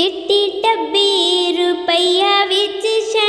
डब्बी री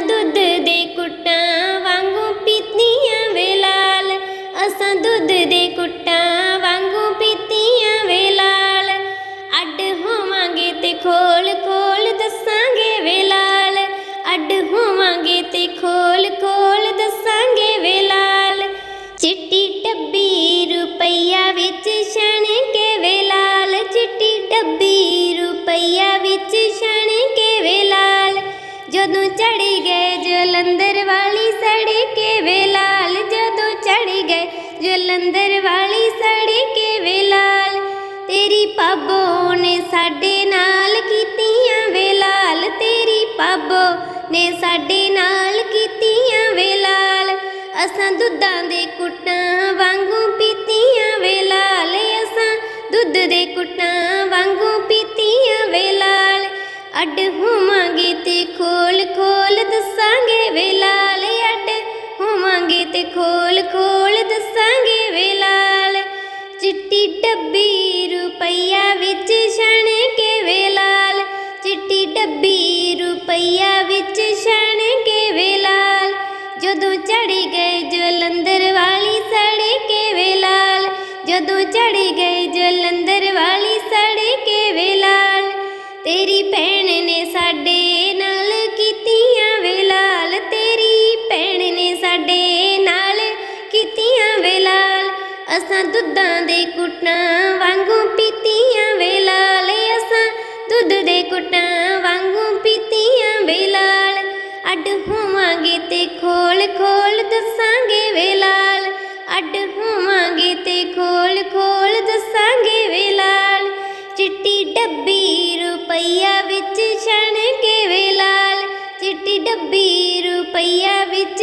ਦੁੱਧ ਦੇ ਕੁੱਟਾਂ ਵਾਂਗੂ ਪੀਤੀਆਂ ਵੇ ਲਾਲ। ਅਸਾਂ ਦੁੱਧ ਦੇ ਕੁੱਟਾਂ ਵਾਂਗੂ ਪੀਤੀਆਂ ਵੇ ਲਾਲ। ਅੱਡ ਹੋਵਾਂਗੇ ਤੇ ਖੋਲ ਖੋਲ ਦੱਸਾਂਗੇ ਵੇ ਲਾਲ। ਅੱਡ ਹੋਵਾਂਗੇ ਤੇ ਖੋਲ ਖੋਲ ਦੱਸਾਂਗੇ ਵੇ ਲਾਲ। ਚਿੱਟੀ ਡੱਬੀ ਰੁਪਈਆ ਵਿੱਚ ਛਣ ਕੇ ਵੇ ਲਾਲ। ਚਿੱਟੀ ਡੱਬੀ ਰੁਪਈਆ ਵਿੱਚ ਛਣ ਜਦੋਂ ਚੜੀ ਗਏ ਜਲੰਧਰ ਵਾਲੀ ਸੜੀ ਕੇ ਵੇ ਲਾਲ ਜਦੋਂ ਚੜੀ ਗਏ ਜਲੰਧਰ ਵਾਲੀ ਅੱਡ ਹੋਵਾਂਗੇ ਤੇ ਖੋਲ ਖੋਲ ਦੱਸਾਂਗੇ ਵੇ ਲਾਲ, ਅੱਡ ਹੋਵਾਂਗੇ ਤੇ ਖੋਲ ਖੋਲ ਦੱਸਾਂਗੇ ਵੇ ਲਾਲ। ਚਿੱਟੀ ਡੱਬੀ ਰੁਪਈਆ ਵਿੱਚ ਛਣ ਕੇ ਵੇ ਲਾਲ। ਚਿੱਟੀ ਡੱਬੀ ਰੁਪਈਆ ਵਿੱਚ ਛਣ ਕੇ ਵੇ ਲਾਲ। ਜਦੋਂ ਚੜੀ ਗਏ ਜਲੰਧਰ ਵਾਲੀ ਸੜੇ ਕੇ ਵੇ ਲਾਲ। ਜਦੋਂ ਚੜੀ ਗਏ ਜਲੰਧਰ ਅਸਾਂ ਦੁੱਧਾਂ ਦੇ ਕੁੱਟਾਂ ਵਾਂਗੂ ਪੀਤੀਆਂ ਵੇ ਲਾਲ, ਅਸਾਂ ਦੁੱਧ ਦੇ ਕੁੱਟਾਂ ਵਾਂਗੂ ਪੀਤੀਆਂ ਵੇ ਲਾਲ। ਅੱਡ ਹੋਵਾਂਗੇ ਤੇ ਖੋਲ ਖੋਲ ਦੱਸਾਂਗੇ ਵੇ ਲਾਲ। ਅੱਡ ਹੋਵਾਂਗੇ ਤੇ ਖੋਲ ਖੋਲ ਦੱਸਾਂਗੇ ਵੇ ਲਾਲ। ਚਿੱਟੀ ਡੱਬੀ ਰੁਪਈਆ ਵਿੱਚ ਛਣ ਕੇ ਵੇ ਲਾਲ। ਚਿੱਟੀ ਡੱਬੀ ਰੁਪਈਆ ਵਿੱਚ